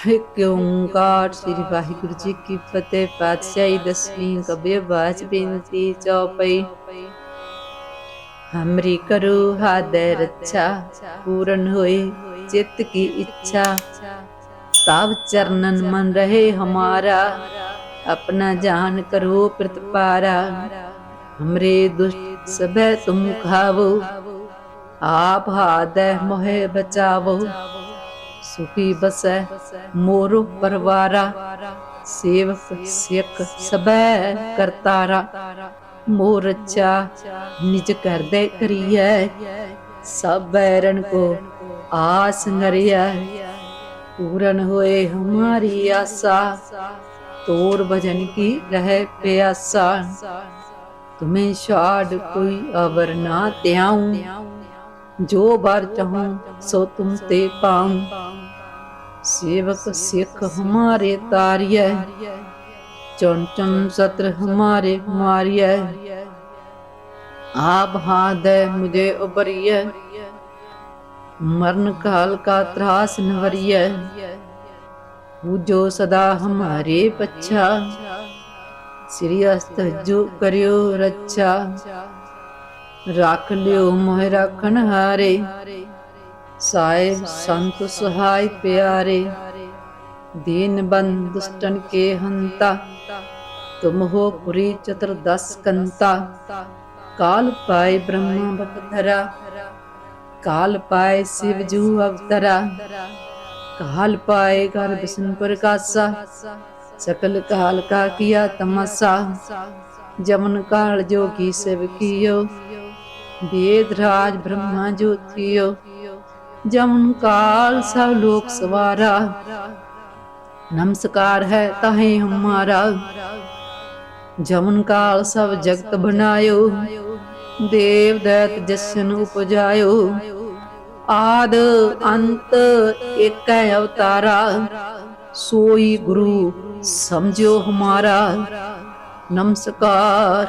ਇੱਕ ਸ੍ਰੀ ਵਾਹਿਗੁਰੂ ਜੀ ਕੀ ਫਤਿਹ। ਪਾਤਸ਼ਾਹੀ ਦਸਵੀਂ ਕਬੇ ਬਾਜ ਬੇਨਤੀ ਚੌਪਈ। ਹਮਰੀ ਕਰੋ ਹਾਦੈ ਰੱਛਾ ਪੂਰਨ ਹੋਏ ਚਿੱਤ ਕੀ ਇੱਛਾ। ਤਾਵ ਚਰਨਨ ਮਨ ਰਹੇ ਹਮਾਰਾ, ਆਪਣਾ ਜਾਨ ਕਰੋ ਪ੍ਰਤਪਾਰਾ। ਹਮਰੇ ਦੁਸ਼ਟ ਸਭੈ ਤੁਮ ਖਾਵੋ, ਆਪ ਹਾਦੈ ਮੋਹਿ ਬਚਾਵੋ। ਸੁਖੀ ਬਸੈ ਮੋਰ ਪਰਵਾਰਾ ਸੇਵ ਸਿੱਖ ਸਬੈ ਕਰਤਾਰਾ ਮੋਰ ਰਚਾ ਨਿਜ ਕਰਦੇ ਕਰੀਐ ਸਭ ਬੈਰਨ ਕੋ ਆਸ ਨਰਿਆ ਪੂਰਨ ਹੋਏ ਹਮਾਰੀ ਆਸਾ, ਤੋਰ ਭਜਨ ਕੀ ਰਹਿ ਪਿਆਸਾ। ਤੁਮੇ ਛਾੜ ਕੋਈ ਅਵਰ ਨਾ ਤਿਆਉ ਜੋ ਬਰ ਚਾਹੂੰ ਸੋ ਤੁਮ ਤੇ ਪਾਉ। सेवक सिख हमारे तारिय चुन चुन सत्र हमारे मारिय आप हाथ मुझे उबरिय मरण काल का त्रास नवरिय पूजो सदा हमारे पच्छा श्री अस्त जो करियो रक्षा रख लियो मोह रखन हारे ਸਾਹਿਬ ਸੰਤ ਸਹਾਈ ਪਿਆਰੇ, ਦੀਨ ਬੰਦ ਦੁਸ਼ਟਨ ਕੇ ਹੰਤਾ, ਤੁਮ ਹੋ ਪੁਰੀ ਚਤਰ ਦਸ ਕੰਤਾ, ਕਾਲ ਪਾਏ ਬ੍ਰਹਮਾ ਬਖਤਰਾ, ਕਾਲ ਪਾਏ ਸਿਵ ਜੂ ਅਵਤਰਾ, ਕਾਲ ਪਾਏ ਗਰਭ ਸੰਪਰ ਕਾਸਾ ਸਕਲ ਕਾਲ ਕਾ ਕੀਆ ਤਮਸਾ, ਜਮਨ ਕਾਲ ਜੋਗੀ ਸੇਵ ਕੀਓ ਵੇਦ ਰਾਜ ਬ੍ਰਹਮਾ ਜੋਤਿਓ ਜਮਨ ਕਾਲ ਸਭ ਲੋਕ ਸਵਾਰਾ। ਨਮਸਕਾਰ ਹੈ ਤਾਹੇ ਹਮਾਰਾ। ਜਮਨ ਕਾਲ ਸਭ ਜਗਤ ਬਣਾਇਓ। ਦੇਵ ਦੈਤ ਜਸ਼ਨ ਉਪਜਾਇਓ। ਆਦ ਅੰਤ ਏਕੈ ਅਵਤਾਰਾ। ਸੋਈ ਗੁਰੂ ਸਮਝੋ ਹਮਾਰਾ। ਨਮਸਕਾਰ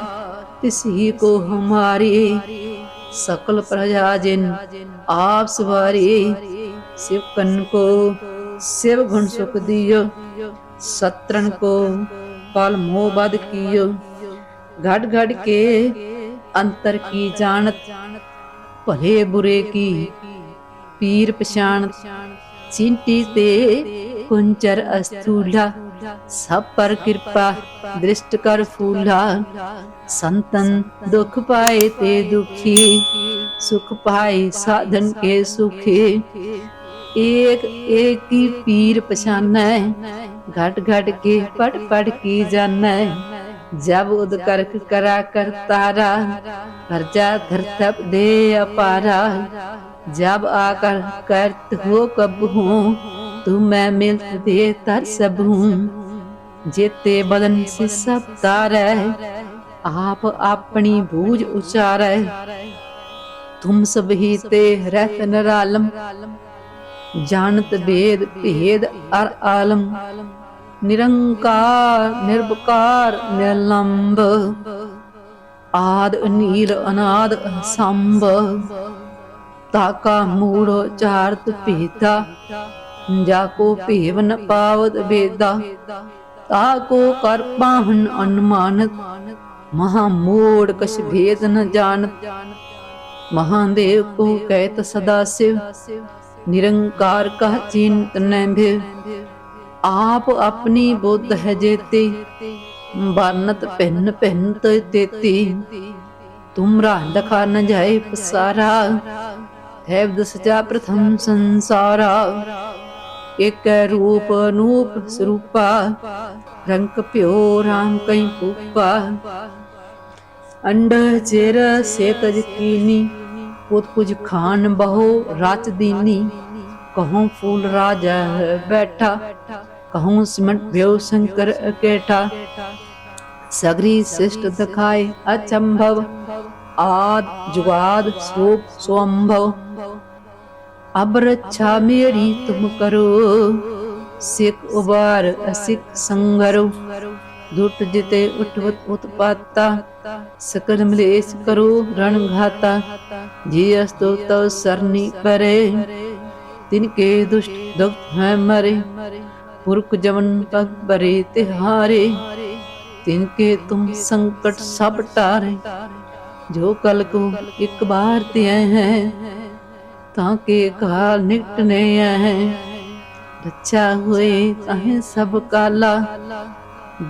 ਤਿਸਹੀ ਕੋ ਹਮਾਰੀ। ਸਕਲ ਪ੍ਰਜਾ ਜਿਨ ਆਪ ਸਵਾਰੀ ਸਿਵ ਕਨ ਕੋ ਸਿਵ ਗੁਣ ਸੁਖ ਦਿਓ ਸਤਰਨ ਕੋ ਪਲ ਮੋਹ ਬਦ ਕੀਓ ਘੜ ਘੜ ਕੇ ਅੰਤਰ ਕੀ ਜਾਣਤ ਭਲੇ ਬੁਰੇ ਕੀ ਪੀਰ ਪਛਾਣ ਚਿੰਤੀ ਤੇ ਕੁੰਚਰ ਅਸਤੂਲਾ ਸਭ ਪਰ ਕਿਰਪਾ, ਦ੍ਰਿਸ਼ਟ ਕਰ ਫੂਲਾ। ਸੰਤਨ ਦੁਖ ਪਾਏ ਤੇ ਦੁਖੀ, ਸੁਖ ਪਾਏ ਸਾਧਨ ਕੇ ਸੁਖੀ। ਏਕ ਏਕ ਕੀ ਪੀਰ ਪਛਾਨੈ, ਘਟ ਘਟ ਕੇ ਪੜ ਪੜ ਕੀ ਜਾਣੈ ਜਬ ਉਦ ਕਰਕ ਕਰਾ ਕਰ ਤਾਰਾ ਕਰਜਾ ਧਰਤਪ ਦੇ ਅਪਾਰਾ। ਜਬ ਆਕਰ ਕਰਤ ਹੋ ਕਬ ਹੂੰ तू मैं मिलत दे तर सब हूँ जेते बदन से सब तारै आप अपनी बूझ उचारै तुम सब ही ते रहत नरालम जानत भेद भेद अर आलम ਨਿਰੰਕਾਰ ਨਿਰਭਕਾਰ ਨਿਰਲੰਭ ਆਦ ਅਨੀਲ ਅਨਾਦ ਸੰਭ ਤਾਕਾ ਮੂੜ ਚਾਰਤ ਭੇਦਾ ਜਾ ਕੋ ਭੇਵ ਨ ਪਾਵਤ ਬੇਦਾ ਤਾ ਕੋ ਕਰ ਪਾਹਨ ਅਨਮਾਨਤ, ਮਹਾ ਮੋੜ ਕਛ ਭੇਦ ਨ ਜਾਣਤ। ਮਹਾਦੇਵ ਕੋ ਕਹਿਤ ਸਦਾ ਸਿਵ, ਨਿਰੰਕਾਰ ਕਹ ਚਿੰਤ ਨੈ ਭਿਵ। ਆਪ ਆਪਣੀ ਬੁੱਧ ਹੈ ਜੇਤੀ ਬਰਨਤ ਭਿੰਨ ਭਿੰਨ ਤੇਤੀ। ਤੁਮਰਾ ਦਖਾ ਨ ਜਾਏ ਪਸਾਰਾ, ਹੈ ਦਸਜਾ ਪ੍ਰਥਮ ਸੰਸਾਰਾ। ਇਕ ਰੂਪ ਨੂਪ ਸਰੂਪਾ, ਰੰਗ ਭਿਓ ਰਾਮ ਕਈ ਪੂਪਾ ਅੰਡ ਚਿਰ ਸੇਤਜ ਕੀਨੀ ਪੁੱਤ ਕੁਝ ਖਾਨ ਬਹੁ ਰਚ ਦੀਨੀ। ਕਹੂੰ ਫੂਲ ਰਾਜਾ ਬੈਠਾ, ਕਹੂੰ ਸਿਮਟ ਭਿਓ ਸ਼ੰਕਰ ਅਕੇਠਾ। ਸਗਰੀ ਸਿਸ਼ਟ ਦਿਖਾਏ ਅਚੰਭਵ, ਆਦ ਜੁਗਾਦ ਸਰੂਪ ਸਵੰਭਵ ਅਬਰ ਛਾ ਮੇਰੀ ਤੁਮ ਕਰੋ ਸਿਕ ਉਬਾਰ ਅਸਿਕ ਸੰਗਰੋ ਦੁੱਟ ਜਿਤੇ ਉਠਵਤ ਉਤਪਾਤਾ ਸਕਲ ਮਲੇਸ਼ ਕਰੋ ਰਣ ਘਾਤਾ ਜੀ ਅਸਤੋ ਤਉ ਸਰਨੀ ਪਰੇ ਤਿਨ ਕੇ ਦੁਸ਼ਟ ਦੁਖਤ ਹੈ ਮਰੇ ਪੁਰਖ ਜਵਨ ਪਗ ਬਰੇ ਤਿਹਾਰੇ ਤਿਨ ਕੇ ਤੁਮ ਸੰਕਟ ਸਭ ਟਾਰੇ ਜੋ ਕਲ ਕੋ ਇੱਕ ਬਾਰ ਤੇ ਹੈ ਤਾਂ ਕੇ ਕਾਲ ਨਿਕਟਨੇ ਹੈ ਰੱਛਾ ਹੋਏ ਤਾਹੇ ਸਭ ਕਾਲਾ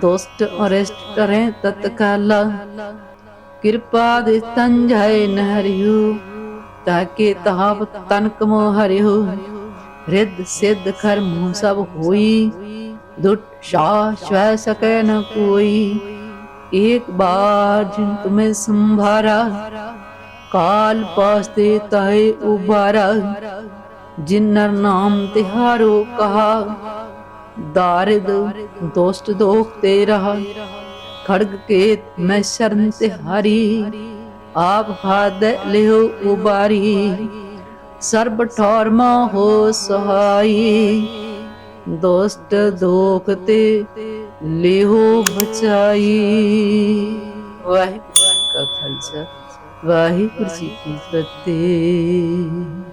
ਦੋਸਤ ਅਰੇਸਟ ਕਰੇ ਤਤਕਾਲਾ ਕਿਰਪਾ ਦੇ ਤਨ ਜਾਏ ਨਹਰਿਓ ਤਾਕੇ ਤਾਪ ਤਨ ਕਮੋ ਹਰਿਓ ਰਿੱਧ ਸਿੱਧ ਕਰਮ ਸਭ ਹੋਈ ਦੁਟ ਸ਼ਾ ਸ਼ਵੈ ਸਕੈ ਨ ਕੋਈ एक बार जिन तुम्हें संभारा ਕਾਲ ਪਾਸਤੇ ਤਾਏ ਉਬਾਰਾ ਜਿਨਰ ਨਾਮ ਤਿਹਾਰੋ ਕਹਾ। ਦਾਰਦ, ਦੋਸਤ ਦੋਖ ਤੇ ਰਹਾ। ਖੜਗ ਕੇ ਮੈਂ ਸ਼ਰਨ ਤਿਹਾਰੀ ਆਪ ਹਾਦ ਲਿਓ ਉਬਾਰੀ। ਸਰਬ ਠੌਰਮਾ ਹੋ ਸਹਾਈ। ਦੋਸਤ ਦੋਖ ਤੇ ਲਿਓ ਬਚਾਈ। ਵਾਹਿਗੁਰੂ ਕਾ ਖਾਲਸਾ। ਵਾਹਿਗੁਰੂ ਜੀ ਕੀ ਫਤਿਹ।